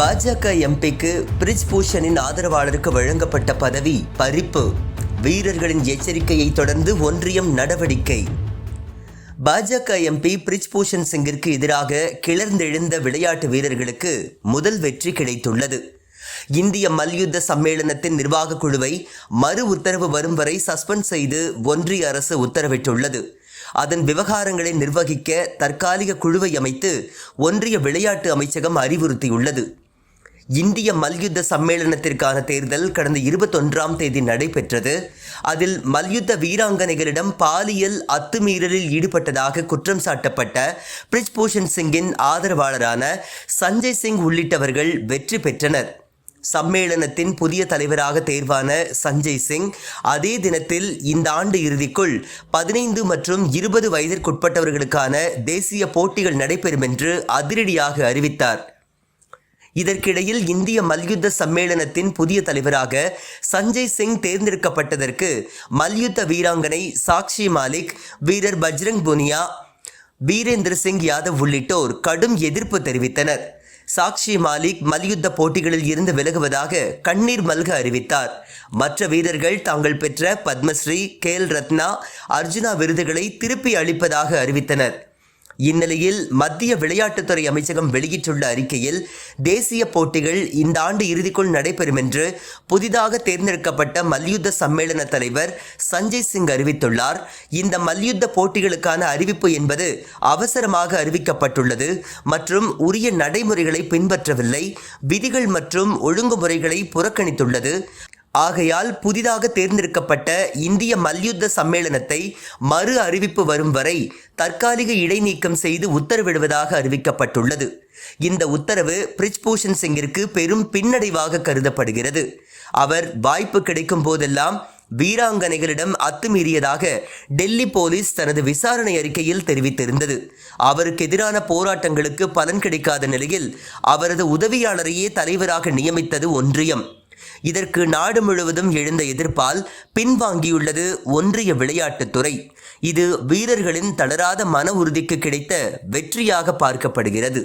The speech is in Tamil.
பாஜக எம்பிக்கு பிரிஜ் பூஷனின் ஆதரவாளருக்கு வழங்கப்பட்ட பதவி பறிப்பு. வீரர்களின் எச்சரிக்கையை தொடர்ந்து ஒன்றியம் நடவடிக்கை. பாஜக எம்பி பிரிஜ் பூஷன் சிங்கிற்கு எதிராக கிளர்ந்தெழுந்த விளையாட்டு வீரர்களுக்கு முதல் வெற்றி கிடைத்துள்ளது. இந்திய மல்யுத்த சம்மேளனத்தின் நிர்வாக குழுவை மறு உத்தரவு வரும் வரை சஸ்பெண்ட் செய்து ஒன்றிய அரசு உத்தரவிட்டுள்ளது. அதன் விவகாரங்களை நிர்வகிக்க தற்காலிக குழுவை அமைத்து ஒன்றிய விளையாட்டு அமைச்சகம் அறிவுறுத்தியுள்ளது. இந்திய மல்யுத்த சம்மேளனத்திற்கான தேர்தல் கடந்த இருபத்தொன்றாம் தேதி நடைபெற்றது. அதில் மல்யுத்த வீராங்கனைகளிடம் பாலியல் அத்துமீறலில் ஈடுபட்டதாக குற்றம் சாட்டப்பட்ட பிரிஜ்பூஷன் சிங்கின் ஆதரவாளரான சஞ்சய் சிங் உள்ளிட்டவர்கள் வெற்றி பெற்றனர். சம்மேளனத்தின் புதிய தலைவராக தேர்வான சஞ்சய் சிங் அதே தினத்தில் இந்த ஆண்டு இறுதிக்குள் பதினைந்து மற்றும் இருபது வயதிற்குட்பட்டவர்களுக்கான தேசிய போட்டிகள் நடைபெறும் என்று அதிரடியாக அறிவித்தார். இதற்கிடையில் இந்திய மல்யுத்த சம்மேளனத்தின் புதிய தலைவராக சஞ்சய் சிங் தேர்ந்தெடுக்கப்பட்டதற்கு மல்யுத்த வீராங்கனை சாக்ஷி மாலிக் வீரர் பஜ்ரங் புனியா வீரேந்திர சிங் யாதவ் உள்ளிட்டோர் கடும் எதிர்ப்பு தெரிவித்தனர். சாக்ஷி மாலிக் மல்யுத்த போட்டிகளில் இருந்து விலகுவதாக கண்ணீர் மல்க அறிவித்தார். மற்ற வீரர்கள் தாங்கள் பெற்ற பத்மஸ்ரீ கேல் ரத்னா அர்ஜுனா விருதுகளை திருப்பி அளிப்பதாக அறிவித்தனர். இந்நிலையில் மத்திய விளையாட்டுத்துறை அமைச்சகம் வெளியிட்டுள்ள அறிக்கையில் தேசிய போட்டிகள் இந்த ஆண்டு இறுதிக்குள் நடைபெறும் என்று புதிதாக தேர்ந்தெடுக்கப்பட்ட மல்யுத்த சம்மேளன தலைவர் சஞ்சய் சிங் அறிவித்துள்ளார். இந்த மல்யுத்த போட்டிகளுக்கான அறிவிப்பு என்பது அவசரமாக அறிவிக்கப்பட்டுள்ளது மற்றும் உரிய நடைமுறைகளை பின்பற்றவில்லை. விதிகள் மற்றும் ஒழுங்குமுறைகளை புறக்கணித்துள்ளது. ஆகையால் புதிதாக தேர்ந்தெடுக்கப்பட்ட இந்திய மல்யுத்த சம்மேளனத்தை மறு அறிவிப்பு வரும் வரை தற்காலிக இடைநீக்கம் செய்து உத்தரவிடுவதாக அறிவிக்கப்பட்டுள்ளது. இந்த உத்தரவு பிரிஜ்பூஷன் சிங்கிற்கு பெரும் பின்னடைவாக கருதப்படுகிறது. அவர் வாய்ப்பு கிடைக்கும் போதெல்லாம் வீராங்கனைகளிடம் அத்துமீறியதாக டெல்லி போலீஸ் தனது விசாரணை அறிக்கையில் தெரிவித்திருந்தது. அவருக்கு எதிரான போராட்டங்களுக்கு பலன் கிடைக்காத நிலையில் அவரது உதவியாளரையே தலைவராக நியமித்தது ஒன்றியம். இதற்கு நாடு முழுவதும் எழுந்த எதிர்ப்பால் பின்வாங்கியுள்ளது ஒன்றிய விளையாட்டுத்துறை இது வீரர்களின் தளராத மன உறுதிக்கு கிடைத்த வெற்றியாக பார்க்கப்படுகிறது.